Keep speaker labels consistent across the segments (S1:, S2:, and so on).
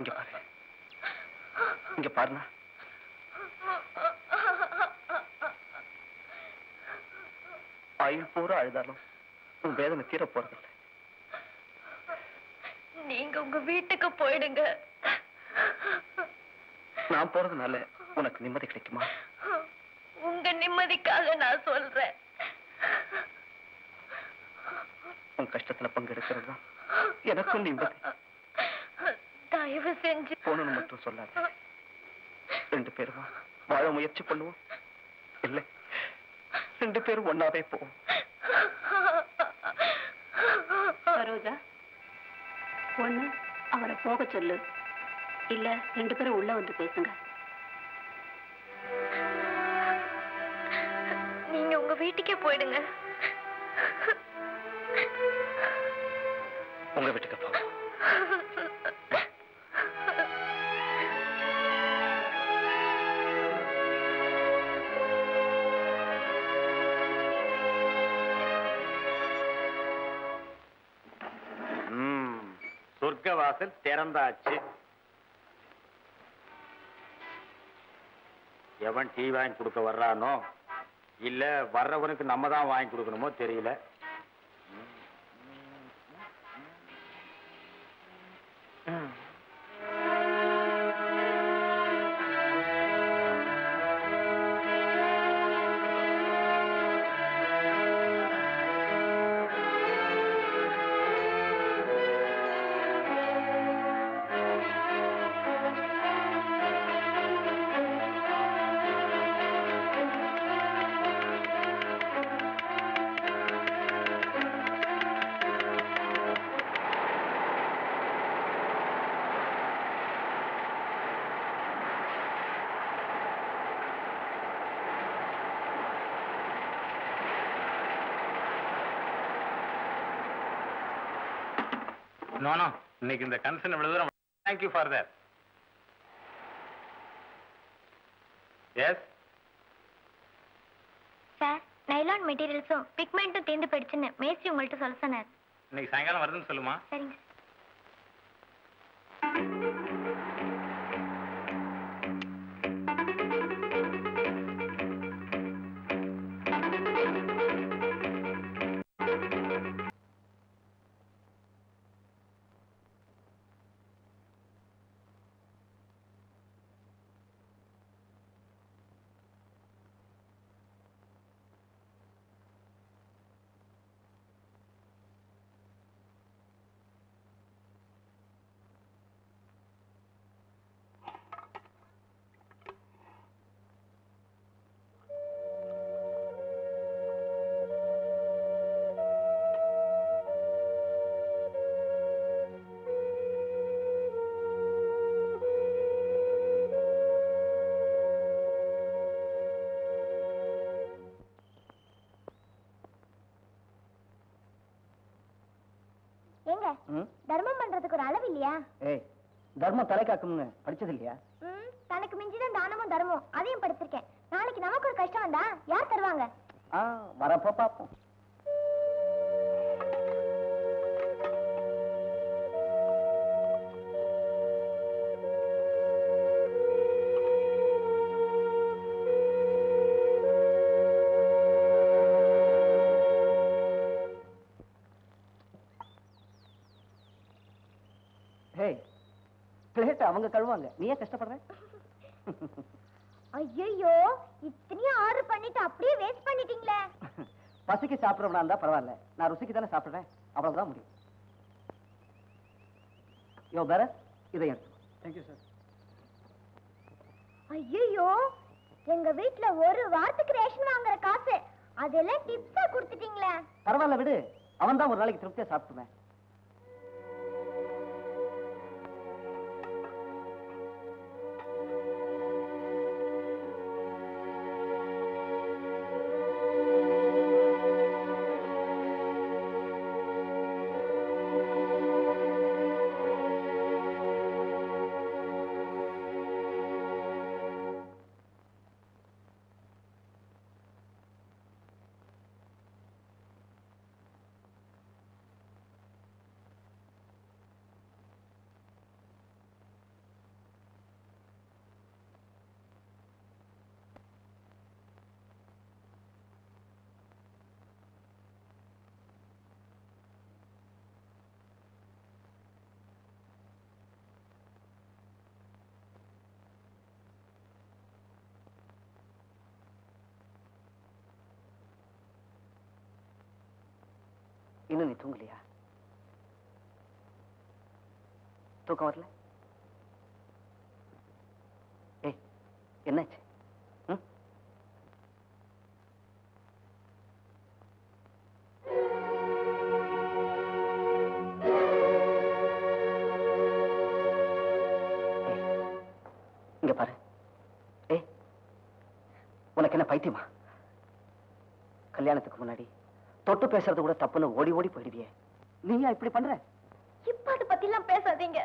S1: இங்க பாரு இங்க பாருண்ணா ஆயுள் பூரா அழுதாலும் உன் வேதனை தீர போறதில்லை.
S2: நீங்க உங்க வீட்டுக்கு போயிடுங்க.
S1: நான் போறதுனால உனக்கு நிம்மதி கிடைக்குமா?
S2: உங்க நிம்மதிக்காக நான் சொல்றேன்.
S1: உன் கஷ்டத்துல பங்கெடுக்கிறது தான் எனக்கும் நிம்மதி.
S2: தயவு செஞ்சு.
S1: போகணும்னு மட்டும் சொல்லாத. ரெண்டு பேரும் வாழ முயற்சி பண்ணுவோம். இல்லை. ரெண்டு பேரும் ஒன்னாவே போவோம்.
S3: சரோஜா ஒண்ணு அவரை போக சொல்லு. இல்ல ரெண்டு பேரும் உள்ள வந்து பேசுங்க.
S2: நீங்க உங்க வீட்டுக்கே போயிடுங்க.
S1: உங்க வீட்டுக்கு போவோம்.
S4: சொர்க்க வாசல் திறந்தாச்சு. எவன் டீ வாங்கி கொடுக்க வர்றானோ இல்ல வர்றவனுக்கு நம்ம தான் வாங்கி கொடுக்கணுமோ தெரியல. நோ நோ இன்னைக்கு இந்த கன்சர்ன் இவ்வளவு தூரம் thank you for that yes
S2: sir nylon மெட்டீரியல்ஸும் பிக்மெண்ட்டும் தீர்ந்து போயிடுச்சுன்னு மேஸ்திரி உங்கள்கிட்ட சொல்ல சொன்னார்.
S4: இன்னைக்கு சாயங்காலம் வருதுன்னு சொல்லுமா?
S2: சரிங்க
S1: ஏய் தர்மம் தலை காக்கும்னு படிச்சது இல்லையா?
S2: தனக்கு மிஞ்சிதான் தானமும் தர்மம். அதையும் படிச்சிருக்கேன். நாளைக்கு நமக்கு ஒரு கஷ்டம் வந்தா யார் தருவாங்க?
S1: வரப்போ பார்ப்போம். அவங்க கழுவாங்க. நீ ஏன் கஷ்டப்படுற?
S2: ஐயோ இத்தனையும் ஆர்டர் பண்ணிட்டு அப்படியே வேஸ்ட் பண்ணிட்டீங்களே.
S1: பசிக்கு சாப்பிட்றவனா இருந்தா பரவாயில்ல. நான் ருசிக்கு தானே சாப்பிடுறேன். அவ்வளவுதான் முடியும். யோ பேர இதை எடுத்து தேங்க்யூ சார்
S2: ஐயோ எங்க வீட்ல ஒரு வாரத்துக்கு ரேஷன் வாங்குற காசு. அதெல்லாம் டிப்ஸா கொடுத்துட்டீங்களே.
S1: பரவாயில்ல விடு. அவன் தான் ஒரு நாளைக்கு திருப்தியா சாப்பிட்டுவேன்
S4: இன்னும் நீ தூங்கலையா? தூக்கம் வரல? ஏய் என்னாச்சு? இங்க பாரு. ஏய் உனக்கு என்ன பைத்தியமா? கல்யாணத்துக்கு முன்னாடி தொட்டு பேசுறது கூட தப்புன்னு ஓடி ஓடி போயிடுவியே. நீயா இப்படி பண்ற?
S5: இப்ப அதை பத்தி எல்லாம் பேசாதீங்க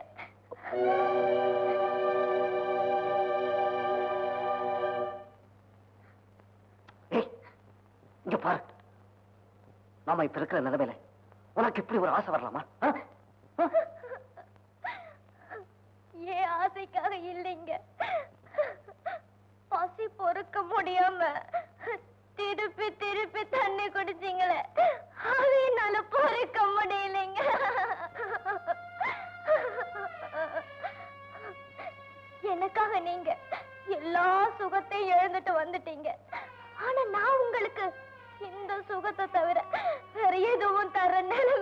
S4: இங்க பாரு. நாம இப்ப இருக்கிற நிலைமையில உனக்கு இப்படி ஒரு ஆசை வரலாமா?
S5: சுகத்தையும் வந்துட்டீங்க. ஆனா நான் உங்களுக்கு இந்த சுகத்தை தவிர வேற எதுவும் தர நிலைமையில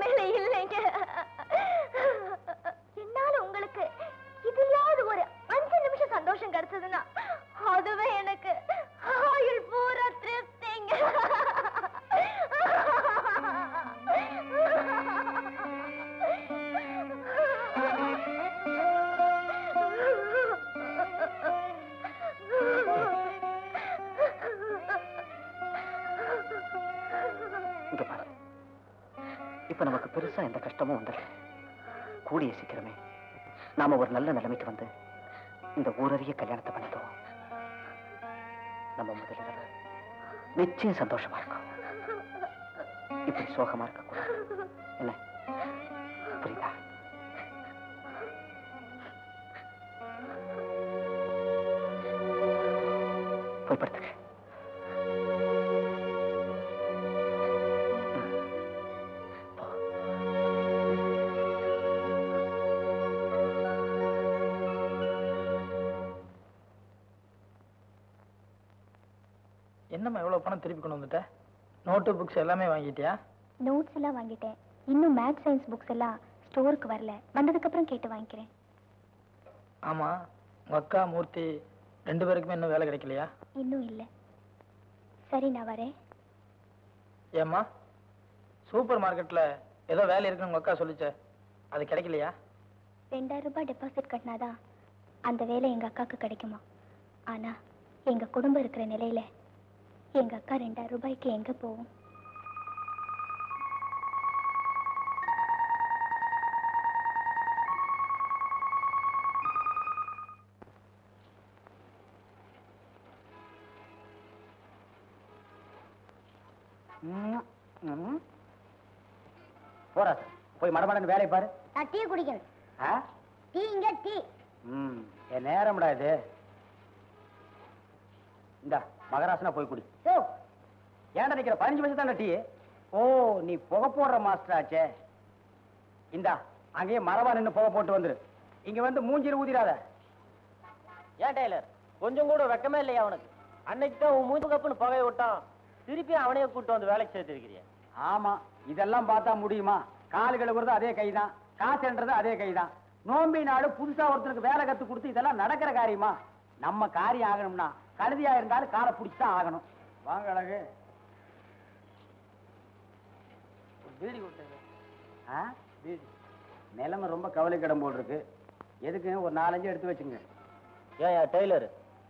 S4: பெருசா எந்த கஷ்டமும் வந்தது. கூடிய சீக்கிரமே நாம ஒரு நல்ல நிலைமைக்கு வந்து இந்த ஊரறிய கல்யாணத்தை பண்ணிக்குவோம் நம்ம முதலிரவு நிச்சயம் சந்தோஷமா இருக்கும். இப்படி சோகமா இருக்க என்ன? புரியுதா? போய் படுத்துக்க.
S6: என்னம்மா எவ்வளவு பணம் திருப்பி கொண்டு வந்துட்ட? நோட்டு புக்ஸ் எல்லாமே வாங்கிட்டியா?
S5: நோட்ஸ் எல்லாம் வாங்கிட்டேன். இன்னும் மேத்ஸ் சயின்ஸ் புக்ஸ் எல்லாம் ஸ்டோருக்கு வரல. வந்ததுக்கு அப்புறம் கேட்டு வாங்கிக்கிறேன்.
S6: ஆமா உங்க அக்கா மூர்த்தி ரெண்டு பேருக்குமே இன்னும் வேலை கிடைக்கலையா?
S5: இன்னும் இல்லை. சரி நான் வரேன்.
S6: ஏம்மா சூப்பர் மார்க்கெட்ல ஏதோ வேலை இருக்குன்னு உங்க அக்கா சொல்லுச்சே. அது கிடைக்கலையா?
S5: ரெண்டாயிரம் ரூபாய் டெபாசிட் கட்டினாதான் அந்த வேலை எங்க அக்காவுக்கு கிடைக்குமா? ஆனா எங்க குடும்பம் இருக்கிற நிலையில எங்க அக்கா ரெண்டாயிரம் ரூபாய்க்கு எங்க போகும்
S4: போறா சார் போய் மடமடன்னு வேலையை பாரு.
S5: நான் டீ குடிக்கணும்? டீ இங்க டீ.
S4: ம் என் நேரம்டா இது. இந்தா. மகராசனா போய் குடி. ஏன்டா நிக்கிற? பதினஞ்சு வருஷம் தானே டீ. ஓ நீ புகை போடுற மாஸ்டர் ஆச்சே. இந்தா அங்கேயே மரபா நின்னு புகை போட்டு வந்துரு. இங்க வந்து மூஞ்சில ஊதிராத
S7: ஏன் டெய்லர்? கொஞ்சம் கூட வெக்கமே இல்லையா அவனுக்கு? அன்னைக்கு தான் உன் மூஞ்சி கப்புன்னு புகைய விட்டான். திருப்பி அவனையே கூட்டு வந்து வேலைக்கு சேர்த்திருக்கிறிய.
S4: ஆமா இதெல்லாம் பார்த்தா முடியுமா? கால் கழுவுறது அதே கைதான். காசுன்றது அதே கைதான். நோம்பி நாடு புதுசா ஒருத்தருக்கு வேலை கத்து கொடுத்து இதெல்லாம் நடக்கிற காரியமா? நம்ம காரியம் ஆகணும்னா கழுதியா இருந்தாலும் காலை பிடிச்சுதான் ஆகணும். வாங்க அழகு.
S7: பீடி கொடுத்தது
S4: ஆ? நிலைமை ரொம்ப கவலைக்கிடம் போல் இருக்கு எதுக்கு ஒரு நாலஞ்சு எடுத்து வச்சுங்க.
S7: ஏன் டெய்லர்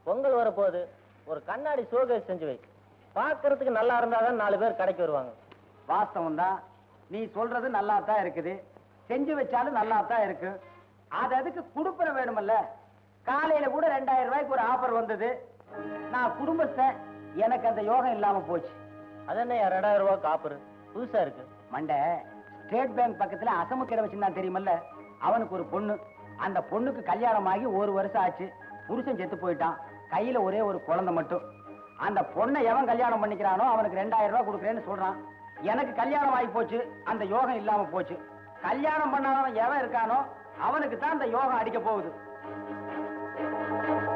S7: பொங்கல் வரப்போகுது. ஒரு கண்ணாடி சோகேஸ் செஞ்சு வை. பார்க்கறதுக்கு நல்லா இருந்தாதான் நாலு பேர் கடைக்கு வருவாங்க.
S4: வாஸ்தவம் தான் நீ சொல்றது நல்லா தான் இருக்குது. செஞ்சு வச்சாலும் நல்லா தான் இருக்கு. அது அதுக்கு குடுப்பன வேணுமல்ல? காலையில கூட ரெண்டாயிரம் ரூபாய்க்கு ஒரு ஆஃபர் வந்தது. நான் குடும்பத்தை எனக்கு அந்த யோகம் இல்லாம போச்சு.
S7: அது என்ன ரெண்டாயிரம் ரூபாய் காப்பரு? புதுசா இருக்கு.
S4: மண்டை ஸ்டேட் பேங்க் பக்கத்துல அசமு கடை வச்சிருந்தான் தெரியுமல்ல? அவனுக்கு ஒரு பொண்ணு. அந்த பொண்ணுக்கு கல்யாணம் ஆகி ஒரு வருஷம் ஆச்சு. புருஷன் செத்து போயிட்டான். கையில ஒரே ஒரு குழந்தை மட்டும். அந்த பொண்ணை எவன் கல்யாணம் பண்ணிக்கிறானோ அவனுக்கு ரெண்டாயிரம் ரூபாய் கொடுக்குறேன்னு சொல்றான். எனக்கு கல்யாணம் ஆகி போச்சு. அந்த யோகம் இல்லாம போச்சு. கல்யாணம் பண்ணாதவன் எவன் இருக்கானோ அவனுக்கு தான் அந்த யோகம் அடிக்க போகுது.